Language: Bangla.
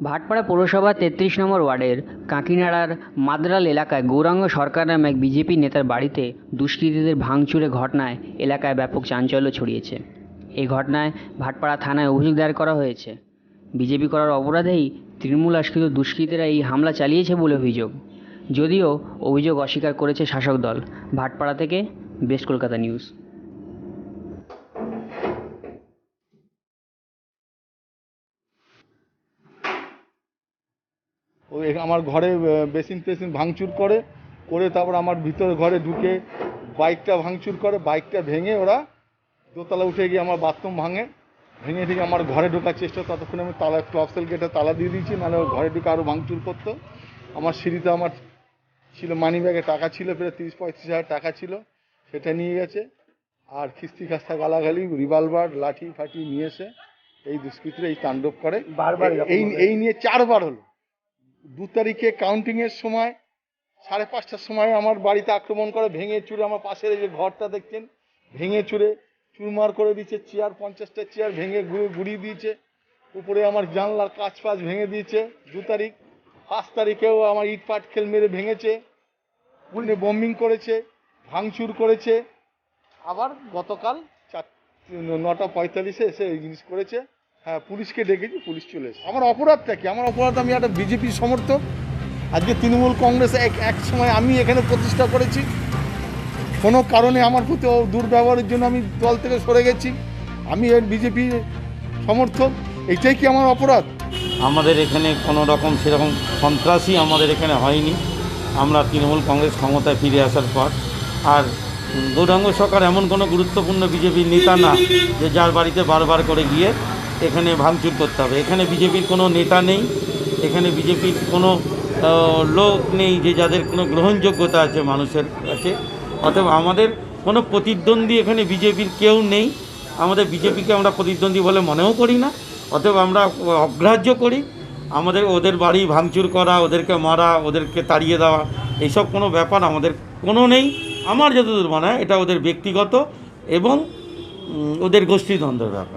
ভাটপাড়া পৌরসভার তেত্রিশ নম্বর ওয়ার্ডের কাঁকিনাড়ার মাদরাল এলাকায় গৌরাঙ্গ সরকার নামে এক বিজেপি নেতার বাড়িতে দুষ্কৃতীদের ভাঙচুরে ঘটনায় এলাকায় ব্যাপক চাঞ্চল্য ছড়িয়েছে। এই ঘটনায় ভাটপাড়া থানায় অভিযোগ দায়ের করা হয়েছে। বিজেপি করার অপরাধেই তৃণমূল আশ্রিত দুষ্কৃতীরা এই হামলা চালিয়েছে বলে অভিযোগ। যদিও অভিযোগ অস্বীকার করেছে শাসক দল। ভাটপাড়া থেকে বেস্ট কলকাতা নিউজ। ও আমার ঘরে বেসিন টেসিন ভাঙচুর করে করে তারপর আমার ভিতরে ঘরে ঢুকে বাইকটা ভাঙচুর করে বাইকটা ভেঙে ওরা দোতলা উঠে গিয়ে আমার বাথরুম ভাঙে। ভেঙে থেকে আমার ঘরে ঢোকার চেষ্টা ততক্ষণে আমি তালা ক্লপসেল গেটে তালা দিয়ে দিয়েছি মানে ও ঘরে ঢুকে আরও ভাঙচুর করতো। আমার সিঁড়িতে আমার ছিল মানি ব্যাগে টাকা ছিল প্রায় তিরিশ পঁয়ত্রিশ হাজার টাকা ছিল সেটা নিয়ে গেছে। আর খিস্তি খাস্তা গালাগালি রিভলভার লাঠি ফাঠি নিয়ে এসে এই দুষ্কৃতীরা এই তাণ্ডব করে। বারবার এই এই নিয়ে চারবার হলো। দু তারিখে কাউন্টিংয়ের সময়, সাড়ে পাঁচটার সময় আমার বাড়িতে আক্রমণ করে, ভেঙে চুরে আমার পাশের এই যে ঘরটা দেখছেন, ভেঙে চুরে চুরমার করে দিয়েছে, চেয়ার, পঞ্চাশটা চেয়ার ভেঙে গুঁড়ো গুড়িয়ে দিয়েছে, উপরে আমার জানলার কাঁচ ফাঁচ ভেঙে দিয়েছে, দু তারিখ, পাঁচ তারিখেও আমার ইট পাট খেল মেরে ভেঙেছে পুনে বোম্বিং করেছে, ভাঙচুর করেছে, আবার গতকাল চার, নটা পঁয়তাল্লিশে এসে এই জিনিস করেছে হ্যাঁ পুলিশকে ডেকেছি পুলিশ চলে এসেছে। আমার অপরাধটা কি? আমার অপরাধ আমি একটা বিজেপি সমর্থক। আজকে তৃণমূল কংগ্রেস এক এক সময় আমি এখানে প্রতিষ্ঠা করেছি। কোনো কারণে আমার প্রতি দুর্ব্যবহারের জন্য আমি দল থেকে সরে গেছি। আমি এর বিজেপি সমর্থক। এটাই কি আমার অপরাধ? আমাদের এখানে কোনো রকম সেরকম সন্ত্রাসী আমাদের এখানে হয়নি। আমরা তৃণমূল কংগ্রেস ক্ষমতায় ফিরে আসার পর। আর গৌরাঙ্গ সরকার এমন কোনো গুরুত্বপূর্ণ বিজেপির নেতা না যে যার বাড়িতে বারবার করে গিয়ে এখানে ভাঙচুর করতে হবে। এখানে বিজেপির কোনো নেতা নেই, এখানে বিজেপির কোনো লোক নেই যে যাদের কোনো গ্রহণযোগ্যতা আছে মানুষের কাছে। অতএব আমাদের কোনো প্রতিদ্বন্দ্বী এখানে বিজেপির কেউ নেই। আমাদের বিজেপিকে আমরা প্রতিদ্বন্দ্বী বলে মনেও করি না। অতএব আমরা অগ্রাহ্য করি। আমাদের, ওদের বাড়ি ভাঙচুর করা, ওদেরকে মারা, ওদেরকে তাড়িয়ে দেওয়া, এইসব কোনো ব্যাপার আমাদের কোনো নেই। আমার যতদূর মনে হয়, এটা ওদের ব্যক্তিগত এবং ওদের গোষ্ঠীদ্বন্দ্বের ব্যাপার।